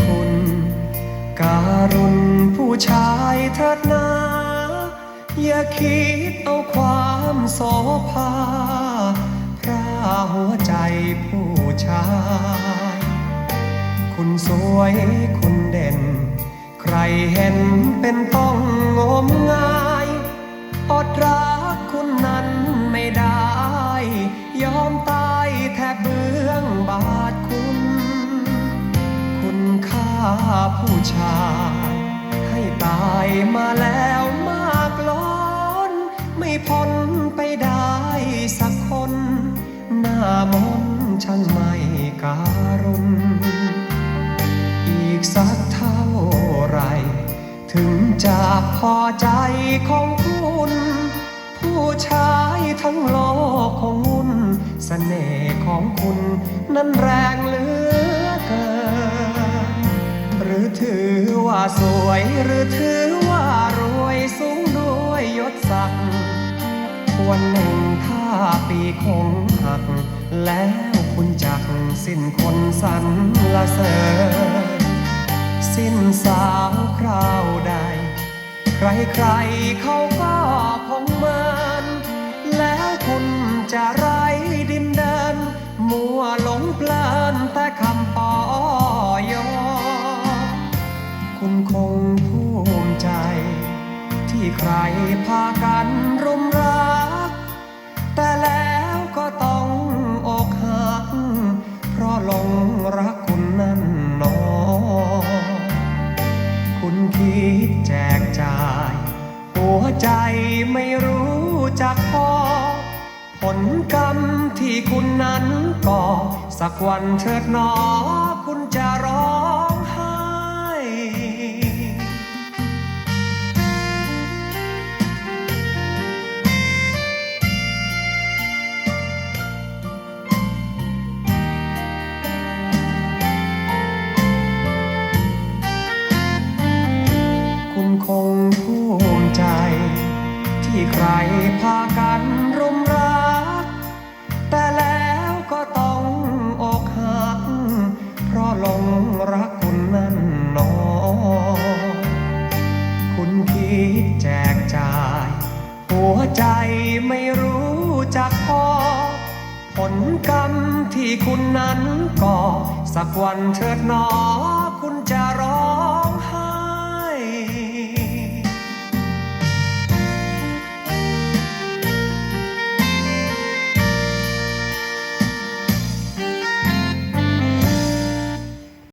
คุณ การุณผู้ชายเถิดนา อย่าคิดเอาความโสภาพระหัวใจผู้ชาย คุณสวยคุณเด่น ใครเห็นเป็นต้อ ผู้ชาย ให้ตายมาแล้วมากล้น ไม่พ้นไปได้สักคน หน้ามนช่างไม่การุณอีกสักเท่าไร ถึงจะพอใจของคุณ ผู้ชายทั้งโลกของวุ่นเสน่ห์ของคุณนั้นแรงเหลือ รือถือว่าสวยหรือถือว่ารวยสูงด้วยยศศักดิ์วันหนึ่งถ้าปีคงหัก แล้วคุณจักสิ้นคนสรรละเสริญสิ้นสาวคราวใด ใครๆเขาก็คงเมิน แล้วคุณจะไรดินเดิน มัวหลงเพลินแต่คำปอ คุณคงภูมิใจ ที่ใครพากันรุมรัก แต่แล้วก็ต้องอกหัก เพราะหลงรักคุณนั่นนอ คุณคิดแจกจ่าย หัวใจไม่รู้จักพอ ผลกรรมที่คุณนั้นก่อ สักวันเถิดหนอคุณจะรอ พากันรุมรัก แต่แล้วก็ต้องอกหัก เพราะหลงรักคุณนั่นนอ คุณคิดแจกจ่าย หัวใจไม่รู้จักพอ ผลกรรมที่คุณนั้นก่อสักวันเถิดหนอคุณจะรอ